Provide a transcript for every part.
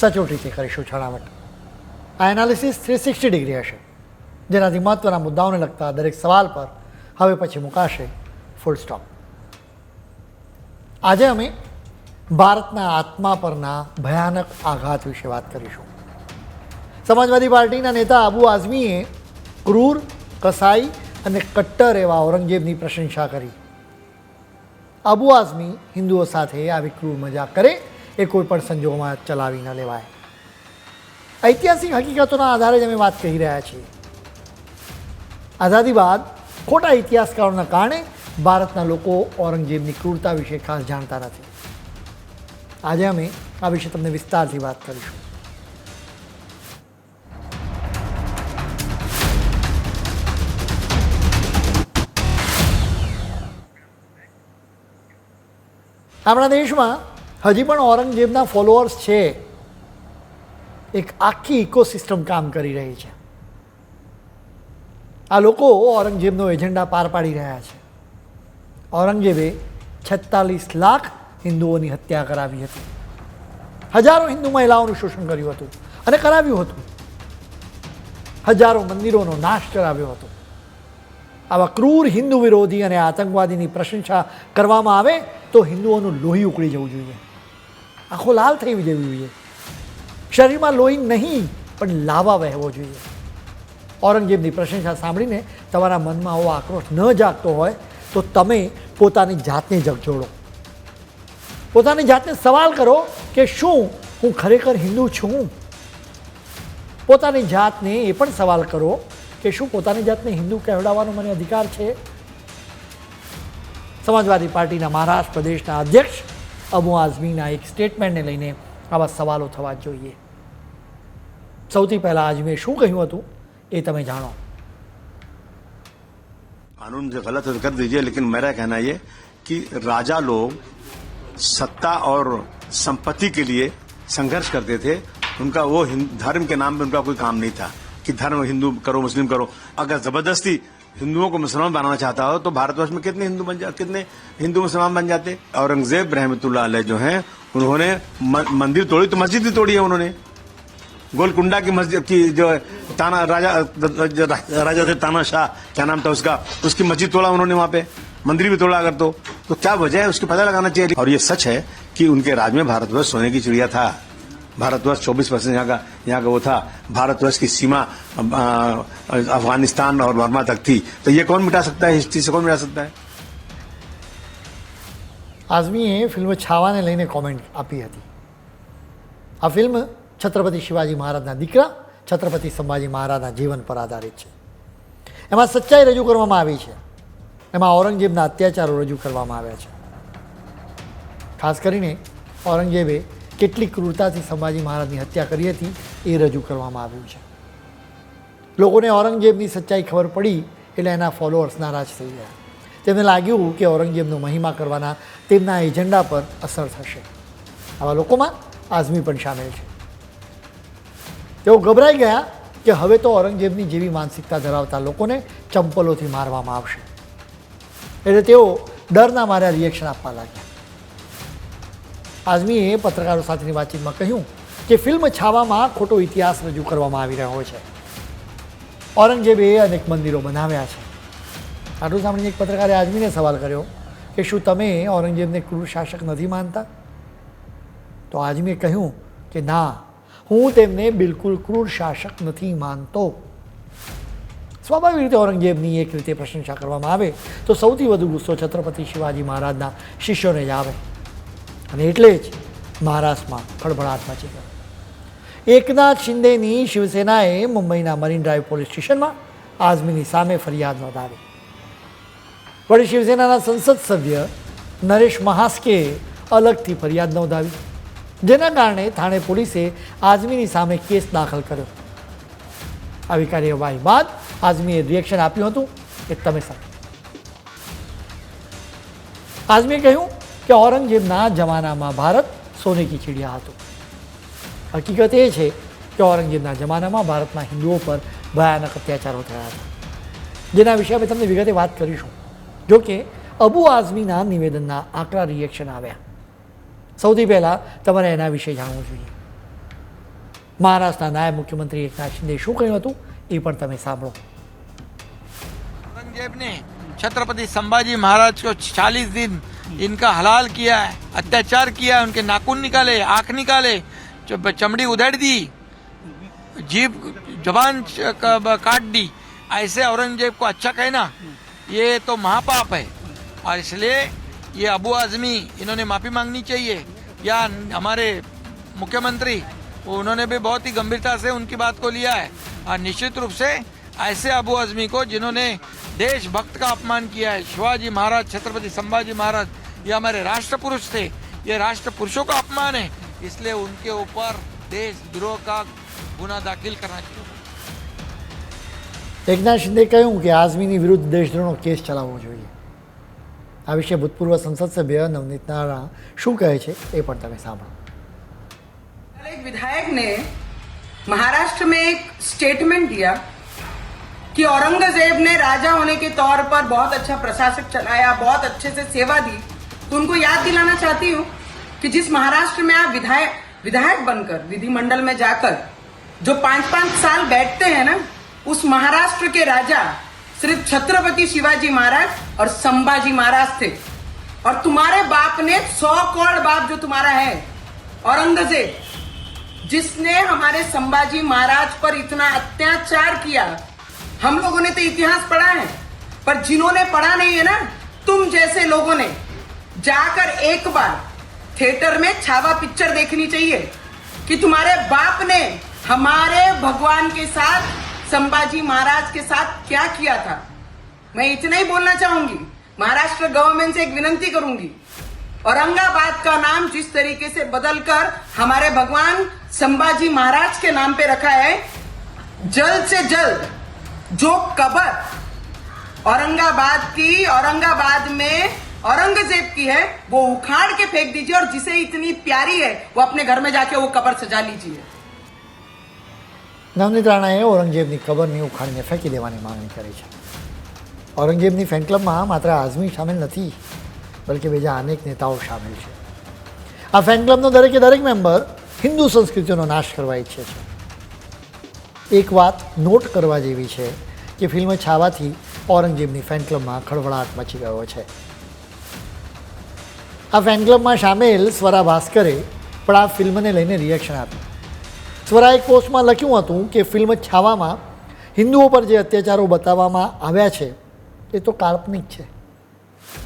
સચોટ રીતે કરીશું છણાવટ આ એનાલિસિસ થ્રી સિક્સટી ડિગ્રી હશે. જેનાથી મહત્ત્વના મુદ્દાઓને લગતા દરેક સવાલ પર હવે પછી મુકાશે ફૂલ સ્ટોપ આજે અમે ભારતના આત્મા પરના ભયાનક આઘાત વિશે વાત કરીશું. સમાજવાદી પાર્ટીના નેતા આબુ આઝમીએ ક્રૂર, કસાઈ અને કટ્ટર એવા ઔરંગઝેબની પ્રશંસા કરી. અબુ આઝમી હિન્દુઓ સાથે આવી ક્રૂર મજાક કરે એ કોઈ પણ સંજોગોમાં ચલાવી ન લેવાય. ઐતિહાસિક હકીકતોના આધારે જ અમે વાત કહી રહ્યા છીએ. આઝાદી બાદ ખોટા ઇતિહાસકારોના કારણે ભારતના લોકો ઔરંગઝેબની ક્રૂરતા વિશે ખાસ જાણતા નથી. આજે અમે આ વિશે તમને વિસ્તારથી વાત કરીશું. આપણા દેશમાં હજી પણ ઔરંગઝેબના ફોલોઅર્સ છે. એક આખી ઇકોસિસ્ટમ કામ કરી રહી છે. આ લોકો ઔરંગઝેબનો એજન્ડા પાર પાડી રહ્યા છે. ઔરંગઝેબે છેતાલીસ લાખ હિન્દુઓની હત્યા કરાવી હતી. હજારો હિન્દુ મહિલાઓનું શોષણ કર્યું હતું અને કરાવ્યું હતું. હજારો મંદિરોનો નાશ કરાવ્યો હતો. આવા ક્રૂર હિન્દુ વિરોધી અને આતંકવાદીની પ્રશંસા કરવામાં આવે તો હિન્દુઓનું લોહી ઉકળી જવું જોઈએ. આંખો લાલ થઈ જવી જોઈએ. શરીરમાં લોહી નહીં, પણ લાવા વહેવો જોઈએ. ઔરંગઝેબની પ્રશંસા સાંભળીને તમારા મનમાં આવો આક્રોશ ન જાગતો હોય, તો તમે પોતાની જાતને જગજોડો પોતાની જાતને સવાલ કરો કે શું હું ખરેખર હિન્દુ છું? પોતાની જાતને એ પણ સવાલ કરો કે શું પોતાની જાતને હિન્દુ કહેવડાવવાનો મને અધિકાર છે? સમાજવાદી પાર્ટીના મહારાષ્ટ્ર પ્રદેશના અધ્યક્ષ અબુ આઝમીના એક સ્ટેટમેન્ટને લઈને આવા સવાલો થવા જ જોઈએ સૌથી પહેલાં આઝમીએ શું કહ્યું હતું એ તમે જાણો कानून से गलत है तो कर दीजिए लेकिन मेरा कहना ये कि राजा लोग सत्ता और संपत्ति के लिए संघर्ष करते थे उनका वो हिंद- धर्म के नाम पे उनका कोई काम नहीं था कि धर्म हिंदू करो मुस्लिम करो अगर जबरदस्ती हिंदुओं को मुसलमान बनाना चाहता हो तो भारतवर्ष में कितने हिंदू बन जा, कितने हिंदू मुसलमान बन जाते? औरंगज़ेब रहमतुल्लाह अलैह जो हैं, उन्होंने मंदिर तोड़ी तो मस्जिद भी तोड़ी है उन्होंने। गोलकुंडा की मस्जिद, की जो ताना, राजा राजा थे ताना शाह, क्या नाम था उसका, उसकी मस्जिद तोड़ा उन्होंने वहाँ पे, मंदिर भी तोड़ा अगर तो। तो क्या वजह है, उसको पता लगाना चाहिए। और ये सच है कि उनके राज में भारतवर्ष सोने की चिड़िया था। भारतवर्ष 24 परसेंट यहाँ का यहाँ का वो था भारतवर्ष की सीमा अ, अफगानिस्तान और बर्मा तक थी तो ये कौन मिटा सकता है हिस्ट्री से कौन मिटा सकता है આઝમીએ ફિલ્મ છાવાને લઈને કોમેન્ટ આપી હતી આ ફિલ્મ છત્રપતિ શિવાજી મહારાજના દીકરા છત્રપતિ સંભાજી મહારાજના જીવન પર આધારિત છે એમાં સચ્ચાઈ રજૂ કરવામાં આવી છે એમાં ઔરંગઝેબના અત્યાચારો રજૂ કરવામાં આવ્યા છે ખાસ કરીને ઔરંગઝેબે કેટલી ક્રૂરતાથી સંભાજી મહારાજની હત્યા કરી હતી એ રજૂ કરવામાં આવ્યું છે. લોકોને ઔરંગઝેબની સચ્ચાઈ ખબર પડી એટલે એના ફોલોઅર્સ નારાજ થઈ ગયા. તેમને લાગ્યું કે ઔરંગઝેબનો મહિમા કરવાના તેમના એજન્ડા પર અસર થશે. આવા લોકોમાં આઝમી પણ સામેલ છે. તેઓ ગભરાઈ ગયા કે હવે તો ઔરંગઝેબની જેવી માનસિકતા ધરાવતા લોકોને ચંપલોથી મારવામાં આવશે. એટલે તેઓ ડરના માર્યા રિએક્શન આપવા લાગ્યા. આઝમીએ પત્રકારો સાથેની વાતચીતમાં કહ્યું કે ફિલ્મ છાવામાં ખોટો ઇતિહાસ રજૂ કરવામાં આવી રહ્યો છે. ઔરંગઝેબે અનેક મંદિરો બનાવ્યા છે. આટલું સાંભળીને એક પત્રકારે આઝમીને સવાલ કર્યો કે શું તમે ઔરંગઝેબને ક્રૂર શાસક નથી માનતા? તો આઝમીએ કહ્યું કે ના, હું તેમને બિલકુલ ક્રૂર શાસક નથી માનતો. સ્વાભાવિક રીતે ઔરંગઝેબની એક રીતે પ્રશંસા કરવામાં આવે તો સૌથી વધુ ગુસ્સો છત્રપતિ શિવાજી મહારાજના શિષ્યોને જ આવે. અને એટલે જ મહારાષ્ટ્રમાં ખળભળાટ મચી ગયો. એકનાથ શિંદેની શિવસેનાએ મુંબઈના મરીન ડ્રાઈવ પોલીસ સ્ટેશનમાં આઝમીની સામે ફરિયાદ નોંધાવી. વળી શિવસેનાના સંસદ સભ્ય નરેશ મહાસ્કે અલગથી ફરિયાદ નોંધાવી. જેના કારણે થાણે પોલીસે આઝમીની સામે કેસ દાખલ કર્યો. આવી કાર્યવાહી બાદ આઝમીએ રિએક્શન આપ્યું હતું. એ તમે સાથે આઝમીએ કહ્યું કે ઔરંગઝેબના જમાનામાં ભારત સોને કી ચીડિયા હતું. હકીકત એ છે કે ઔરંગઝેબના જમાનામાં ભારતના હિન્દુઓ પર ભયાનક અત્યાચારો થયા હતા. જેના વિશે અમે તમને વિગતે વાત કરીશું. જોકે અબુ આઝમીના નિવેદનના આકરા રિએક્શન આવ્યા. સૌથી પહેલાં તમારે એના વિશે જાણવું જોઈએ. મહારાષ્ટ્રના નાયબ મુખ્યમંત્રી એકનાથ શિંદે શું કહ્યું હતું એ પણ તમે સાંભળો. ઔરંગઝેબને છત્રપતિ સંભાજી મહારાજ કો ચાલીસ દિન इनका हलाल किया है, अत्याचार किया है, उनके नाखून निकाले, आँख निकाले चमड़ी उधेड़ दी जीप जबान काट दी, ऐसे औरंगज़ेब को अच्छा कहना, ये तो महापाप है। और इसलिए ये अबू आजमी, इन्होंने माफ़ी मांगनी चाहिए। या हमारे मुख्यमंत्री उन्होंने भी बहुत ही गंभीरता से उनकी बात को लिया है। और निश्चित रूप से ऐसे अबू आजमी को जिन्होंने देशभक्त का अपमान किया है, शिवाजी महाराज, छत्रपति संभाजी महाराज ये हमारे राष्ट्र पुरुष थे ये राष्ट्र पुरुषों का अपमान है इसलिए उनके ऊपर देशद्रोह का गुना दाखिल करना चाहिए એકનાથ શિંદે કહ્યું કે આઝમીની વિરુદ્ધ દેશદ્રોહનો કેસ ચલાવવો જોઈએ આ વિશે ભૂતપૂર્વ સંસદ સભ્ય નવનીત નારા શું કહે છે એ પણ તમે સાંભળો एक विधायक ने महाराष्ट्र में एक स्टेटमेंट दिया कि औरंगजेब ने राजा होने के तौर पर बहुत अच्छा प्रशासक चलाया बहुत अच्छे से सेवा दी तो उनको याद दिलाना चाहती हूँ कि जिस महाराष्ट्र में आप विधायक विधायक बनकर, विधिमंडल में जाकर, जो पाँच पाँच साल बैठते हैं ना, उस महाराष्ट्र के राजा सिर्फ़ छत्रपति शिवाजी महाराज और संभाजी महाराज थे। और तुम्हारे बाप ने सौ करोड़ बाप जो तुम्हारा है, औरंगज़ेब, जिसने हमारे संभाजी महाराज पर इतना अत्याचार किया, हम लोगों ने तो इतिहास पढ़ा है, पर जिन्होंने पढ़ा नहीं है ना, तुम जैसे लोगों ने जाकर एक बार थिएटर में छावा पिक्चर देखनी चाहिए कि तुम्हारे बाप ने हमारे भगवान के साथ, संभाजी महाराज के साथ क्या किया था। मैं इतना ही बोलना चाहूँगी, महाराष्ट्र गवर्नमेंट से एक विनंती करूँगी औरंगाबाद का नाम जिस तरीके से बदलकर हमारे भगवान संभाजी महाराज के नाम पे रखा है, जल्द से जल्द जो कबर औरंगाबाद की औरंगाबाद में औरंगजेब की है वो उखाड़ के फेंक दीजिए और जिसे इतनी प्यारी है वो अपने घर में जाके वो कबर सजा लीजिए નવનીત રાણાએ ઔરંગઝેબની કબરની ઉખાડીને ફેંકી દેવાની માંગણી કરી છે ઔરંગઝેબની ફેન ક્લબમાં માત્ર આઝમી સામેલ નથી બલકે બીજા અનેક નેતાઓ સામેલ છે આ ફેન ક્લબનો દરેકે દરેક મેમ્બર હિન્દુ સંસ્કૃતિનો નાશ કરવા ઈચ્છે છે એક વાત નોટ કરવા જેવી છે કે ફિલ્મ છાવાથી ઔરંગઝેબની ફેન ક્લબમાં ખળભળાટ મચી ગયો છે આ ફેન ક્લબમાં સામેલ સ્વરા ભાસ્કરે પણ આ ફિલ્મને લઈને રિએક્શન આપ્યું. સ્વરા એક પોસ્ટમાં લખ્યું હતું કે ફિલ્મ છાવામાં હિન્દુઓ પર જે અત્યાચારો બતાવવામાં આવ્યા છે, એ તો કાલ્પનિક છે.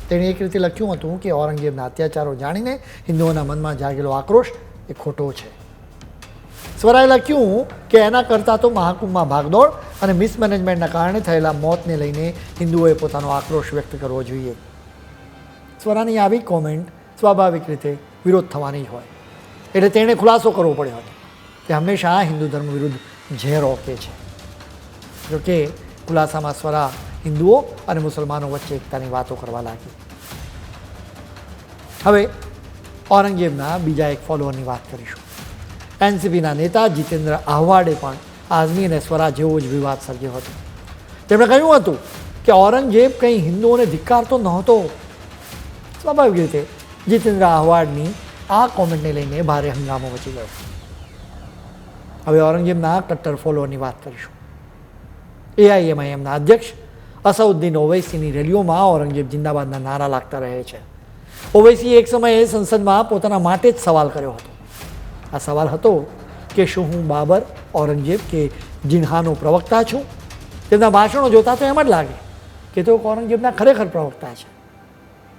તેણે એક રીતે લખ્યું હતું કે ઔરંગઝેબના અત્યાચારો જાણીને હિન્દુઓના મનમાં જાગેલો આક્રોશ એ ખોટો છે. સ્વરાએ લખ્યું કે એના કરતાં તો મહાકુંભમાં ભાગદોડ અને મિસમેનેજમેન્ટના કારણે થયેલા મોતને લઈને હિન્દુઓએ પોતાનો આક્રોશ વ્યક્ત કરવો જોઈએ. સ્વરાની આવી કોમેન્ટ સ્વાભાવિક રીતે વિરોધ થવાની હોય. એટલે તેણે ખુલાસો કરવો પડ્યો હતો કે હંમેશા હિન્દુ ધર્મ વિરુદ્ધ ઝેર ઓકે છે. જોકે ખુલાસામાં સ્વરા હિન્દુઓ અને મુસલમાનો વચ્ચે એકતાની વાતો કરવા લાગી. હવે ઔરંગઝેબના બીજા એક ફોલોઅરની વાત કરીશું. એનસીપીના નેતા જીતેન્દ્ર આહવાડે પણ આઝમી અને સ્વરા જેવો જ વિવાદ સર્જ્યો હતો. તેમણે કહ્યું હતું કે ઔરંગઝેબ કંઈ હિન્દુઓને ધિક્કારતો નહોતો. સ્વાભાવિક રીતે જીતેન્દ્ર આહવાડની આ કોમેન્ટને લઈને ભારે હંગામો મચી ગયો. હવે ઔરંગઝેબના કટ્ટર ફોલોઅરની વાત કરીશું. એઆઈએમઆઈએમના અધ્યક્ષ અસઉદ્દીન ઓવૈસીની રેલીઓમાં ઔરંગઝેબ જિંદાબાદના નારા લાગતા રહે છે. ઓવૈસીએ એક સમયે સંસદમાં પોતાના માટે જ સવાલ કર્યો હતો. આ સવાલ હતો કે શું હું બાબર, ઔરંગઝેબ કે જિન્હાનો પ્રવક્તા છું? તેમના ભાષણો જોતા તો એમ જ લાગે કે તેઓ ઔરંગઝેબના ખરેખર પ્રવક્તા છે.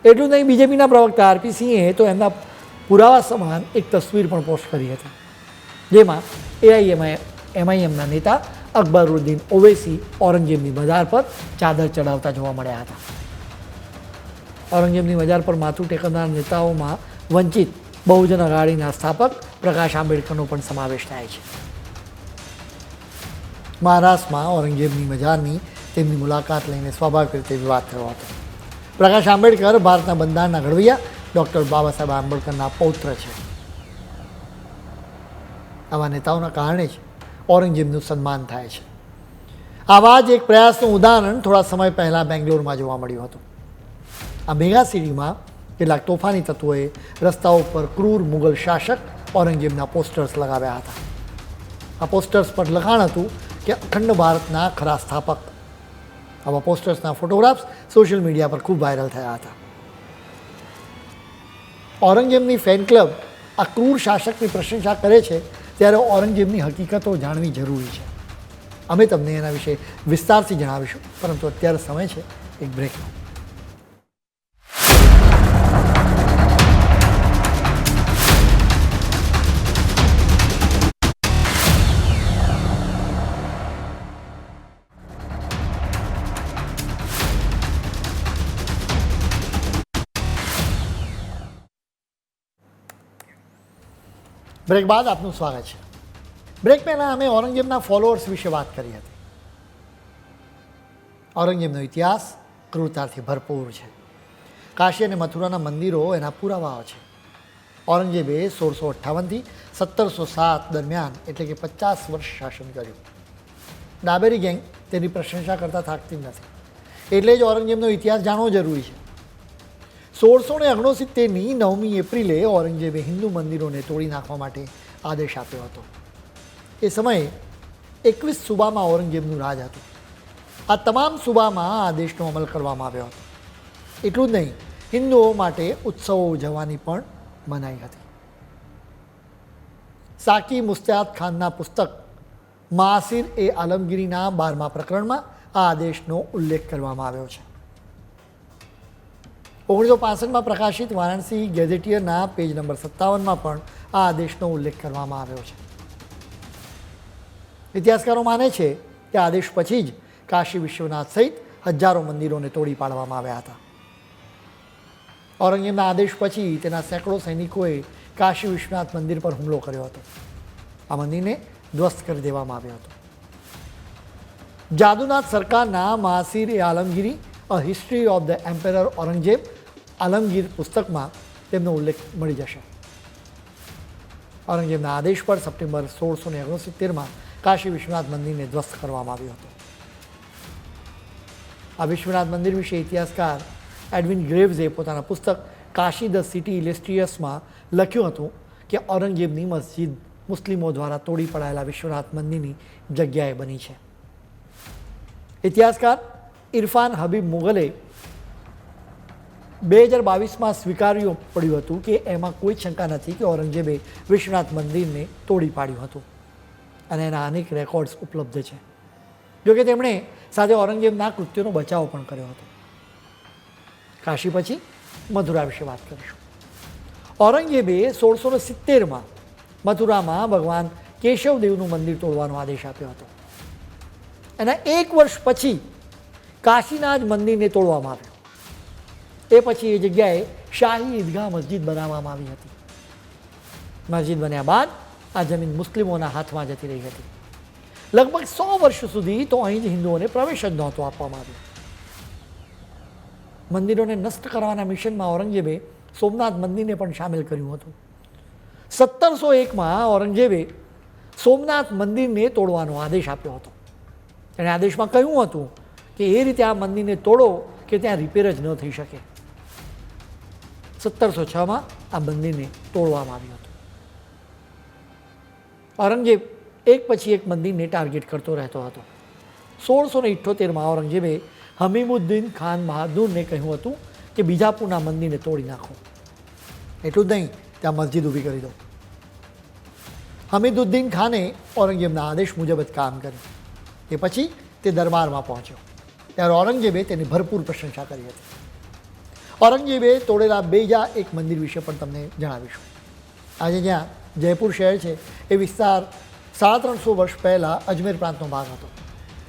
એટલું નહીં, બીજેપીના પ્રવક્તા આરપી સિંહે તો એમના પુરાવા સમાન એક તસવીર પણ પોસ્ટ કરી હતી. જેમાં એઆઈએમઆઈ એમઆઈએમના નેતા અકબરુદ્દીન ઓવૈસી ઔરંગઝેબની બજાર પર ચાદર ચડાવતા જોવા મળ્યા હતા. ઔરંગઝેબની બજાર પર માથું ટેકવનાર નેતાઓમાં વંચિત બહુજન અઘાડીના સ્થાપક પ્રકાશ આંબેડકરનો પણ સમાવેશ થાય છે. મહારાષ્ટ્રમાં ઔરંગઝેબની મજારની તેમની મુલાકાત લઈને સ્વાભાવિક રીતે વિવાદ થયો હતો. પ્રકાશ આંબેડકર ભારતના બંધારણના ઘડવૈયા ડૉક્ટર બાબા સાહેબ આંબેડકરના પૌત્ર છે. આવા નેતાઓના કારણે જ ઔરંગઝેબનું સન્માન થાય છે. આવા જ એક પ્રયાસનું ઉદાહરણ થોડા સમય પહેલાં બેંગ્લોરમાં જોવા મળ્યું હતું. આ મેગા સિટીમાં કેટલાક તોફાની તત્વોએ રસ્તા ઉપર ક્રૂર મુગલ શાસક ઔરંગઝેબના પોસ્ટર્સ લગાવ્યા હતા. આ પોસ્ટર્સ પર લખાણ હતું કે અખંડ ભારતના ખરા સ્થાપક આવા પોસ્ટર્સના ફોટોગ્રાફ્સ સોશિયલ મીડિયા પર ખૂબ વાયરલ થયા હતા. ઔરંગઝેબની ફેન ક્લબ આ ક્રૂર શાસકની પ્રશંસા કરે છે ત્યારે ઔરંગઝેબની હકીકતો જાણવી જરૂરી છે. અમે તમને એના વિશે વિસ્તારથી જણાવીશું, પરંતુ અત્યારે સમય છે, એક બ્રેકનો બ્રેક બાદ આપનું સ્વાગત છે. બ્રેક પહેલાં અમે ઔરંગઝેબના ફોલોઅર્સ વિશે વાત કરી હતી. ઔરંગઝેબનો ઇતિહાસ ક્રૂરતાથી ભરપૂર છે. કાશી અને મથુરાના મંદિરો એના પુરાવાઓ છે. ઔરંગઝેબે સોળસો અઠ્ઠાવનથી સત્તરસો સાત દરમિયાન એટલે કે પચાસ વર્ષ શાસન કર્યું. ડાબેરી ગેંગ તેની પ્રશંસા કરતાં થાકતી નથી. એટલે જ ઔરંગઝેબનો ઇતિહાસ જાણવો જરૂરી છે. સોળસો ને ઓગણસિત્તેરની નવમી એપ્રિલે ઔરંગઝેબે હિન્દુ મંદિરોને તોડી નાખવા માટે આદેશ આપ્યો હતો. એ સમયે એકવીસ સુબામાં ઔરંગઝેબનું રાજ હતું. આ તમામ સુબામાં આદેશનો અમલ કરવામાં આવ્યો હતો. એટલું જ નહીં, હિન્દુઓ માટે ઉત્સવો ઉજવવાની પણ મનાઈ હતી. સાકી મુસ્તાદ ખાનના પુસ્તક માસિર એ આલમગીરીના બારમા પ્રકરણમાં આ આદેશનો ઉલ્લેખ કરવામાં આવ્યો છે. ઓગણીસો પાસઠમાં પ્રકાશિત વારાણસી ગેઝેટિયરના પેજ નંબર સત્તાવનમાં પણ આ આદેશનો ઉલ્લેખ કરવામાં આવ્યો છે. ઇતિહાસકારો માને છે કે આદેશ પછી જ કાશી વિશ્વનાથ સહિત હજારો મંદિરોને તોડી પાડવામાં આવ્યા હતા. ઔરંગઝેબના આદેશ પછી તેના સેંકડો સૈનિકોએ કાશી વિશ્વનાથ મંદિર પર હુમલો કર્યો હતો. આ મંદિરને ધ્વસ્ત કરી દેવામાં આવ્યો હતો. જાદુનાથ સરકારના માસિર એ Alamgiri a history of the emperor Aurangzeb Alamgir પુસ્તકમાં તેમનો ઉલ્લેખ મળી જશે. ઔરંગઝેબના આદેશ પર સપ્ટેમ્બર સોળસો ને ઓગણસિત્તેરમાં કાશી વિશ્વનાથ મંદિરને ધ્વસ્ત કરવામાં આવ્યું હતું. આ વિશ્વનાથ મંદિર વિશે ઇતિહાસકાર એડવિન ગ્રેવ્સે પોતાના પુસ્તક કાશી ધ સિટી ઇલેસ્ટ્રિયસમાં લખ્યું હતું કે ઔરંગઝેબની મસ્જિદ મુસ્લિમો દ્વારા તોડી પડાયેલા વિશ્વનાથ મંદિરની જગ્યાએ બની છે. ઇતિહાસકાર ઇરફાન હબીબ મુગલે બે હજાર બાવીસમાં સ્વીકાર્યું પડ્યું હતું કે એમાં કોઈ શંકા નથી કે ઔરંગઝેબે વિશ્વનાથ મંદિરને તોડી પાડ્યું હતું. અને એના અનેક રેકોર્ડ્સ ઉપલબ્ધ છે. જોકે તેમણે સાથે ઔરંગઝેબના કૃત્યોનો બચાવ પણ કર્યો હતો. કાશી પછી મથુરા વિશે વાત કરીશું. ઔરંગઝેબે સોળસો ને સિત્તેરમાં મથુરામાં ભગવાન કેશવદેવનું મંદિર તોડવાનો આદેશ આપ્યો હતો. એના એક વર્ષ પછી કાશીના જ મંદિરને તોડવામાં આવ્યું. એ પછી એ જગ્યાએ શાહી ઈદગાહ મસ્જિદ બનાવવામાં આવી હતી. મસ્જિદ બન્યા બાદ આ જમીન મુસ્લિમોના હાથમાં જતી રહી હતી. લગભગ સો વર્ષ સુધી તો અહીં જ હિન્દુઓને પ્રવેશ જ નહોતો આપવામાં આવ્યો. મંદિરોને નષ્ટ કરવાના મિશનમાં ઔરંગઝેબે સોમનાથ મંદિરને પણ સામેલ કર્યું હતું. સત્તરસો એકમાં ઔરંગઝેબે સોમનાથ મંદિરને તોડવાનો આદેશ આપ્યો હતો. એણે આદેશમાં કહ્યું હતું કે એ રીતે આ મંદિરને તોડો કે ત્યાં રિપેર જ ન થઈ શકે. સત્તરસો છમાં આ મંદિરને તોડવામાં આવ્યું હતું. ઔરંગઝેબ એક પછી એક મંદિરને ટાર્ગેટ કરતો રહેતો હતો. સોળસો ને ઇઠ્ઠોતેરમાં ઔરંગઝેબે હમીમુદ્દીન ખાન બહાદુરને કહ્યું હતું કે બીજાપુરના મંદિરને તોડી નાખો. એટલું જ નહીં, ત્યાં મસ્જિદ ઊભી કરી દો. હમીદુદ્દીન ખાને ઔરંગઝેબના આદેશ મુજબ જ કામ કર્યું. એ પછી તે દરબારમાં પહોંચ્યો. ત્યારે ઔરંગઝેબે તેની ભરપૂર પ્રશંસા કરી હતી. ઔરંગઝેબે તોડેલા બેજા એક મંદિર વિશે પણ તમને જણાવીશું. આજે જ્યાં જયપુર શહેર છે, એ વિસ્તાર સાડા ત્રણસો વર્ષ પહેલાં અજમેર પ્રાંતનો ભાગ હતો.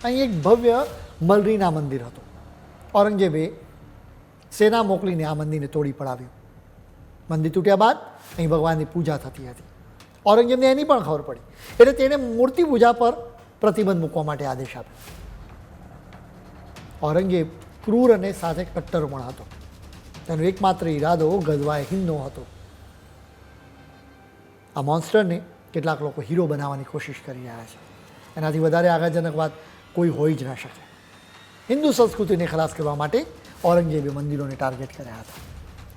અહીં એક ભવ્ય મલરીના મંદિર હતું. ઔરંગઝેબે સેના મોકલીને આ મંદિરને તોડી પડાવ્યું. મંદિર તૂટ્યા બાદ અહીં ભગવાનની પૂજા થતી હતી. ઔરંગઝેબને એની પણ ખબર પડી. એટલે તેણે મૂર્તિ પૂજા પર પ્રતિબંધ મૂકવા માટે આદેશ આપ્યો. ઔરંગઝેબ ક્રૂર અને સાથે કટ્ટર પણ હતો. તેનો એકમાત્ર ઈરાદો ગદવાએ હિંદનો હતો. આ મોન્સ્ટરને કેટલાક લોકો હીરો બનાવવાની કોશિશ કરી રહ્યા છે. એનાથી વધારે આઘાતજનક વાત કોઈ હોઈ જ ન શકે. હિન્દુ સંસ્કૃતિને ખલાસ કરવા માટે ઔરંગઝેબે મંદિરોને ટાર્ગેટ કર્યા હતા.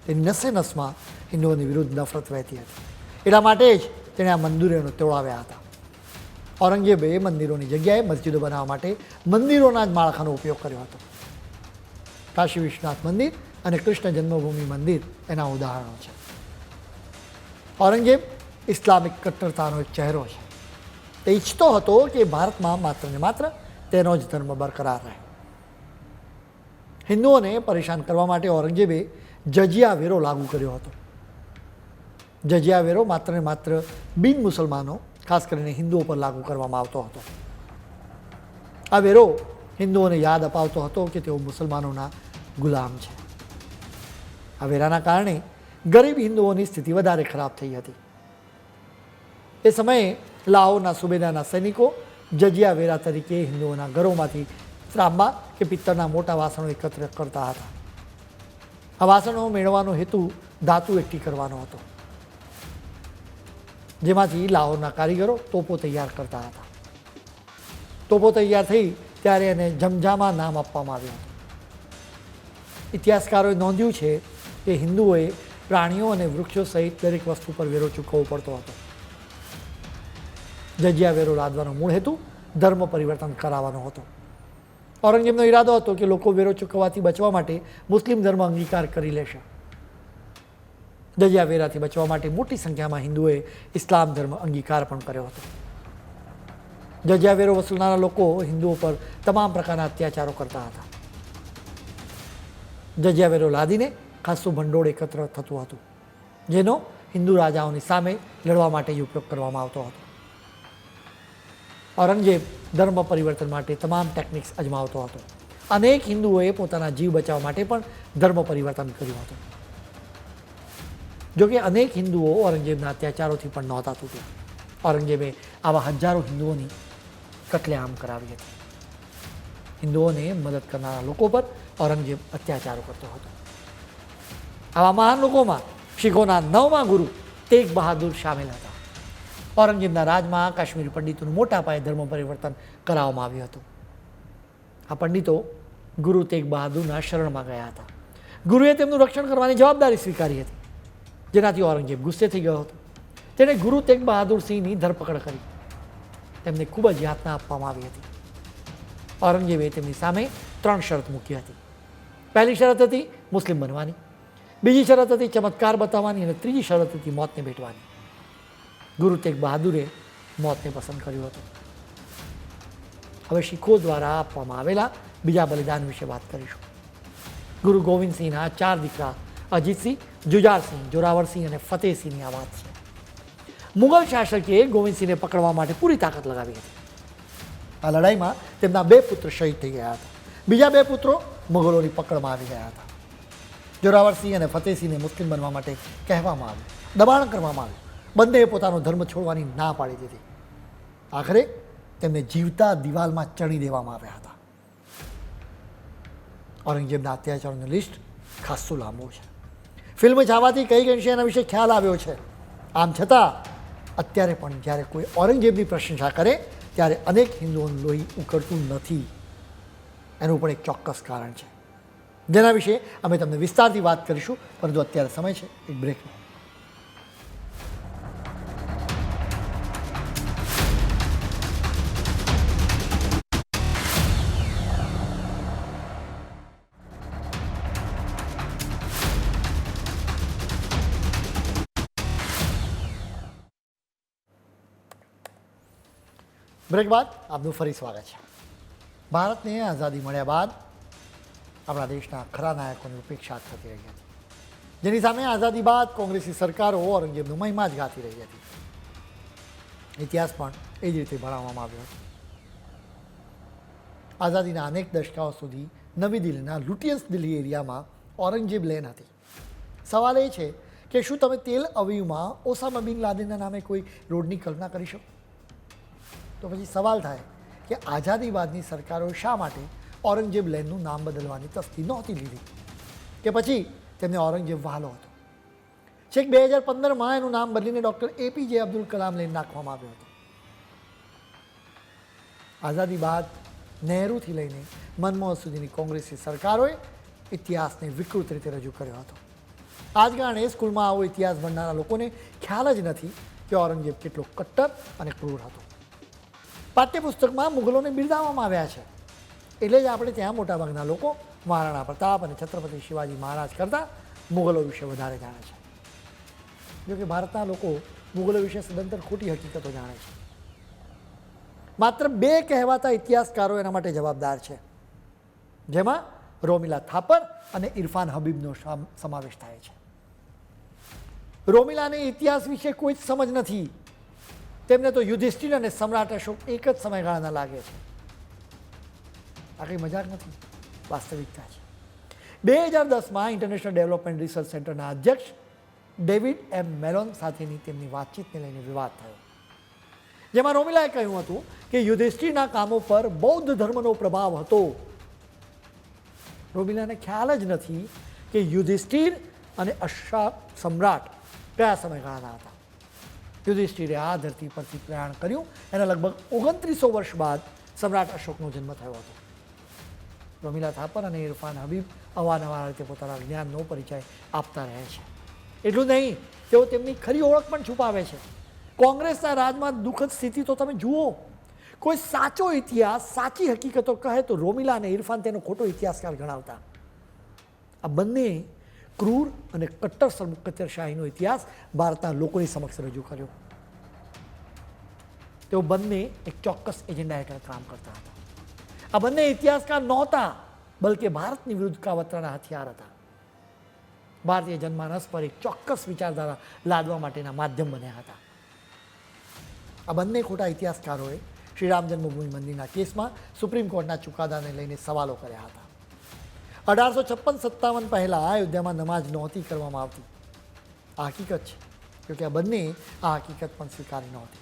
તેની નસે નસમાં હિન્દુઓની વિરુદ્ધ નફરત વહેતી હતી. એટલા માટે જ તેણે આ મંદિરોને તોડાવ્યા હતા. ઔરંગઝેબે મંદિરોની જગ્યાએ મસ્જિદો બનાવવા માટે મંદિરોના જ માળખાનો ઉપયોગ કર્યો હતો. કાશી વિશ્વનાથ મંદિર અને કૃષ્ણ જન્મભૂમિ મંદિર એના ઉદાહરણો છે. ઔરંગઝેબ ઇસ્લામિક કટ્ટરતાનો એક ચહેરો છે. તે ઈચ્છતો હતો કે ભારતમાં માત્ર ને માત્ર તેનો જ ધર્મ બરકરાર રહે. હિન્દુઓને પરેશાન કરવા માટે ઔરંગઝેબે જજિયા વેરો લાગુ કર્યો હતો. જજિયા વેરો માત્ર ને માત્ર બિન મુસલમાનો ખાસ કરીને હિન્દુઓ પર લાગુ કરવામાં આવતો હતો. આ વેરો હિન્દુઓને યાદ અપાવતો હતો કે તેઓ મુસલમાનોના ગુલામ છે. આ વેરાના કારણે ગરીબ હિન્દુઓની સ્થિતિ વધારે ખરાબ થઈ હતી. એ સમયે લાઓના સુબેદાના સૈનિકો જજિયા વેરા તરીકે હિન્દુઓના ઘરોમાંથી ત્રાંબા કે પિત્તળના મોટા વાસણો એકત્ર કરતા હતા. આ વાસણો મેળવવાનો હેતુ ધાતુ એકઠી કરવાનો હતો. જેમાંથી લાહોરના કારીગરો તોપો તૈયાર કરતા હતા. તોપો તૈયાર થઈ ત્યારે એને જમજામા નામ આપવામાં આવ્યું હતું. ઇતિહાસકારોએ નોંધ્યું છે કે હિન્દુઓએ પ્રાણીઓ અને વૃક્ષો સહિત દરેક વસ્તુ પર વેરો ચૂકવવો પડતો હતો. જજિયા વેરો લાદવાનો મૂળ હેતુ ધર્મ પરિવર્તન કરાવવાનો હતો. ઔરંગઝેબનો ઈરાદો હતો કે લોકો વેરો ચૂકવવાથી બચવા માટે મુસ્લિમ ધર્મ અંગીકાર કરી લેશે. જજિયા વેરાથી બચવા માટે મોટી સંખ્યામાં હિન્દુએ ઇસ્લામ ધર્મ અંગીકાર પણ કર્યો હતો. દરિયાવેરો વેરો વસૂલનારા લોકો હિન્દુઓ પર તમામ પ્રકારના અત્યાચારો કરતા હતા. દરિયાવેરો લાદીને ખાસું ભંડોળ એકત્ર થતું હતું, જેનો હિન્દુ રાજાઓની સામે લડવા માટે ઉપયોગ કરવામાં આવતો હતો. ઔરંગઝેબ ધર્મ પરિવર્તન માટે તમામ ટેકનિક્સ અજમાવતો હતો. અનેક હિન્દુઓએ પોતાના જીવ બચાવવા માટે પણ ધર્મ પરિવર્તન કર્યું હતું. જોકે અનેક હિન્દુઓ ઔરંગઝેબના અત્યાચારોથી પણ નહોતા તૂટ્યા. ઔરંગઝેબે આવા હજારો હિન્દુઓની કતલેઆમ કરાવી હતી. હિન્દુઓને મદદ કરનારા લોકો પર ઔરંગઝેબ અત્યાચારો કરતો હતો. આવા મહાન લોકોમાં શીખોના નવમા ગુરુ તેગ બહાદુર સામેલ હતા. ઔરંગઝેબના રાજમાં કાશ્મીરી પંડિતોનું મોટા પાયે ધર્મ પરિવર્તન કરાવવામાં આવ્યું હતું. આ પંડિતો ગુરુ તેગ બહાદુરના શરણમાં ગયા હતા. ગુરુએ તેમનું રક્ષણ કરવાની જવાબદારી સ્વીકારી હતી. જેનાથી ઔરંગઝેબ ગુસ્સે થઈ ગયો હતો. તેણે ગુરુ તેગ બહાદુરસિંહની ધરપકડ કરી. તેમને ખૂબ જ યાતના આપવામાં આવી હતી. ઔરંગઝેબે તેમની સામે ત્રણ શરત મૂકી હતી. પહેલી શરત હતી મુસ્લિમ બનવાની. બીજી શરત હતી ચમત્કાર બતાવવાની અને ત્રીજી શરત હતી મોતને ભેટવાની. ગુરુ તેગ બહાદુરે મોતને પસંદ કર્યું હતું. હવે શીખો દ્વારા આપવામાં આવેલા બીજા બલિદાન વિશે વાત કરીશું. ગુરુ ગોવિંદસિંહના ચાર દીકરા અજીતસિંહ જુજારસિંહ જોરાવરસિંહ અને ફતેહસિંહની આ વાત છે. મુગલ શાસકે ગોવિંદસિંહને પકડવા માટે પૂરી તાકાત લગાવી હતી. આ લડાઈમાં તેમના બે પુત્ર શહીદ થઈ ગયા હતા. બીજા બે પુત્રો મુગલોની પકડમાં આવી ગયા હતા. જોરાવરસિંહ અને ફતેહસિંહને મુસ્લિમ બનવા માટે કહેવામાં આવ્યું, દબાણ કરવામાં આવ્યું. બંનેએ પોતાનો ધર્મ છોડવાની ના પાડી દીધી. આખરે તેમને જીવતા દિવાલમાં ચણી દેવામાં આવ્યા હતા. ઔરંગઝેબના અત્યાચારોની લિસ્ટ ખાસ્સું લાંબુ છે. ફિલ્મ જવાથી કઈ ગઈ છે એના વિશે ખ્યાલ આવ્યો છે? આમ છતાં, અત્યારે પણ જ્યારે કોઈ ઔરંગઝેબની પ્રશંસા કરે, ત્યારે અનેક હિન્દુઓનું લોહી ઉકળતું નથી. એનું પણ એક ચોક્કસ કારણ છે. જેના વિશે અમે તમને વિસ્તારથી વાત કરીશું, પરંતુ અત્યારે સમય છે, એક બ્રેકનો બ્રેક બાદ આપનું ફરી સ્વાગત છે. ભારતને આઝાદી મળ્યા બાદ આપણા દેશના ખરા નાયકોની ઉપેક્ષા થતી રહી હતી. જેની સામે આઝાદી બાદ કોંગ્રેસી સરકારો ઔરંગઝેબનું મહિમા જ ગાતી રહી હતી. ઇતિહાસ પણ એ જ રીતે ભણાવવામાં આવ્યો હતો. આઝાદીના અનેક દશકાઓ સુધી નવી દિલ્હીના લુટિયન્સ દિલ્હી એરિયામાં ઔરંગઝેબ લેન હતી. સવાલ એ છે કે શું તમે તેલ અવીવમાં ઓસામા બિન લાદેનના નામે કોઈ રોડની કલ્પના કરી શકો? તો પછી સવાલ થાય કે આઝાદી બાદની સરકારોએ શા માટે ઔરંગઝેબ લેનનું નામ બદલવાની તસ્તી નહોતી લીધી? કે પછી તેમને ઔરંગઝેબ વહાલો હતો. છેક બે હજાર પંદરમાં એનું નામ બદલીને doctor APJ Abdul Kalam lane નાખવામાં આવ્યો હતો. આઝાદી બાદ નહેરુથી લઈને મનમોહન સુધીની કોંગ્રેસની સરકારોએ ઇતિહાસને વિકૃત રીતે રજૂ કર્યો હતો. આ જ કારણે સ્કૂલમાં આવો ઇતિહાસ ભણનારા લોકોને ખ્યાલ જ નથી કે ઔરંગઝેબ કેટલો કટ્ટર અને ક્રૂર હતો. પાઠ્યપુસ્તકમાં મુગલોને બિરદાવવામાં આવ્યા છે. એટલે જ આપણે ત્યાં મોટાભાગના લોકો મહારાણા પ્રતાપ અને છત્રપતિ શિવાજી મહારાજ કરતાં મુગલો વિશે વધારે જાણે છે. જોકે ભારતના લોકો મુગલો વિશે સદંતર ખોટી હકીકતો જાણે છે. માત્ર બે કહેવાતા ઇતિહાસકારો એના માટે જવાબદાર છે. જેમાં રોમિલા થાપર અને ઇરફાન હબીબનો સમાવેશ થાય છે. રોમિલાને ઇતિહાસ વિશે કોઈ જ સમજ નથી. તેમને તો યુધિષ્ઠિર અને સમ્રાટ અશોક એક જ સમયગાળાના લાગે છે. આ કંઈ મજાક નથી? વાસ્તવિકતા છે. બે હજાર દસમાં ઇન્ટરનેશનલ ડેવલપમેન્ટ રિસર્ચ સેન્ટરના અધ્યક્ષ ડેવિડ એમ મેલોન સાથેની તેમની વાતચીતને લઈને વિવાદ થયો. જેમાં રોમિલાએ કહ્યું હતું કે યુધિષ્ઠિરના કામો પર બૌદ્ધ ધર્મનો પ્રભાવ હતો. રોમિલાને ખ્યાલ જ નથી કે યુધિષ્ઠિર અને અશાક સમ્રાટ કયા સમયગાળાના હતા. યુધિષ્ઠિરે આ ધરતી પરથી પ્રયાણ કર્યું. એના લગભગ ઓગણત્રીસો વર્ષ બાદ સમ્રાટ અશોકનો જન્મ થયો હતો. રોમિલા થાપર અને ઇરફાન હબીબ અવારનવાર રીતે પોતાના જ્ઞાનનો પરિચય આપતા રહે છે. એટલું નહીં, તેઓ તેમની ખરી ઓળખ પણ છુપાવે છે. કોંગ્રેસના રાજમાં દુઃખદ સ્થિતિ તો તમે જુઓ. કોઈ સાચો ઇતિહાસ, સાચી હકીકતો કહે તો રોમિલા અને ઇરફાન તેનો ખોટો ઇતિહાસકાર ગણાવતા. આ બંને ક્રૂર અને કટ્ટર સરમુખત્યારશાહીનો ઇતિહાસ ભારતના લોકોની સમક્ષ રજૂ કર્યો. તેઓ બંને એક ચોક્કસ એજન્ડા હેઠળ કામ કરતા હતા. આ બંને ઇતિહાસકાર નહોતા, બલકે ભારતની વિરુદ્ધ કાવતરાના હથિયાર હતા. ભારતીય જનમાનસ પર એક ચોક્કસ વિચારધારા લાદવા માટેના માધ્યમ બન્યા હતા. આ બંને ખોટા ઇતિહાસકારોએ શ્રી રામ જન્મભૂમિ મંદિરના કેસમાં સુપ્રીમ કોર્ટના ચુકાદાને લઈને સવાલો કર્યા હતા. અઢારસો છપ્પન સત્તાવન પહેલાં અયોધ્યામાં નમાજ નહોતી કરવામાં આવતી. આ હકીકત છે. જોકે આ બંને આ હકીકત પણ સ્વીકારી નહોતી.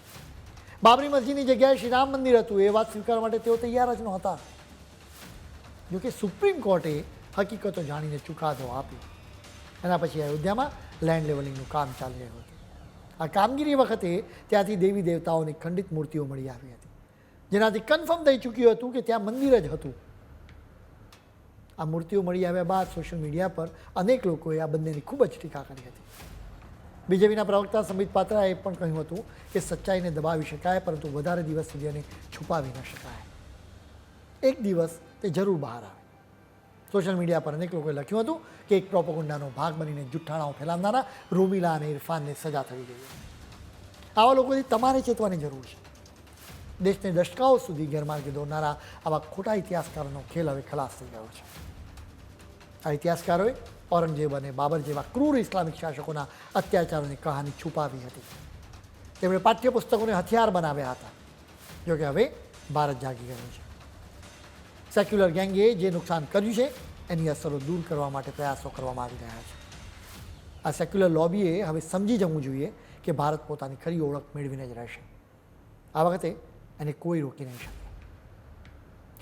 બાબરી મસ્જિદની જગ્યાએ શ્રી રામ મંદિર હતું. એ વાત સ્વીકારવા માટે તેઓ તૈયાર જ નહોતા. જોકે સુપ્રીમ કોર્ટે હકીકતો જાણીને ચુકાદો આપ્યો. એના પછી અયોધ્યામાં લેન્ડ લેવલિંગનું કામ ચાલી રહ્યું હતું. આ કામગીરી વખતે ત્યાંથી દેવી દેવતાઓની ખંડિત મૂર્તિઓ મળી આવી હતી. જેનાથી કન્ફર્મ થઈ ચૂક્યું હતું કે ત્યાં મંદિર જ હતું. આ મૂર્તિઓ મળી આવ્યા બાદ સોશિયલ મીડિયા પર અનેક લોકોએ આ બંનેની ખૂબ જ ટીકા કરી હતી. બીજેપીના પ્રવક્તા સંબિત પાત્રાએ પણ કહ્યું હતું કે સચ્ચાઈને દબાવી શકાય, પરંતુ વધારે દિવસ સુધી એને છુપાવી ન શકાય. એક દિવસ તે જરૂર બહાર આવે. સોશિયલ મીડિયા પર અનેક લોકોએ લખ્યું હતું કે એક પ્રોપોગુંડાનો ભાગ બનીને જુઠ્ઠાણાઓ ફેલાવનારા રોમિલા અને ઇરફાનને સજા થવી જોઈએ. આવા લોકોથી તમારે ચેતવાની જરૂર છે. દેશને દશકાઓ સુધી ગેરમાર્ગે દોરનારા આવા ખોટા ઇતિહાસકારોનો ખેલ હવે ખલાસ થઈ ગયો છે. આ ઇતિહાસકારોએ ઔરંગઝેબ અને બાબર જેવા ક્રૂર ઇસ્લામિક શાસકોના અત્યાચારોની કહાની છુપાવી હતી. તેમણે પાઠ્યપુસ્તકોને હથિયાર બનાવ્યા હતા. જોકે હવે ભારત જાગી ગયું છે. સેક્યુલર ગેંગે જે નુકસાન કર્યું છે, એની અસરો દૂર કરવા માટે પ્રયાસો કરવામાં આવી રહ્યા છે. આ સેક્યુલર લોબીએ હવે સમજી જવું જોઈએ કે ભારત પોતાની ખરી ઓળખ મેળવીને જ રહેશે. આ વખતે એને કોઈ રોકી નહીં શકે.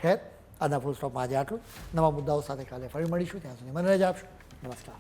ખેર આજના ફૂલ સ્ટોપમાં આજે આટલું. નવા મુદ્દાઓ સાથે કાલે ફરી મળીશું. ત્યાં સુધી મને રજા આપશો. નમસ્કાર.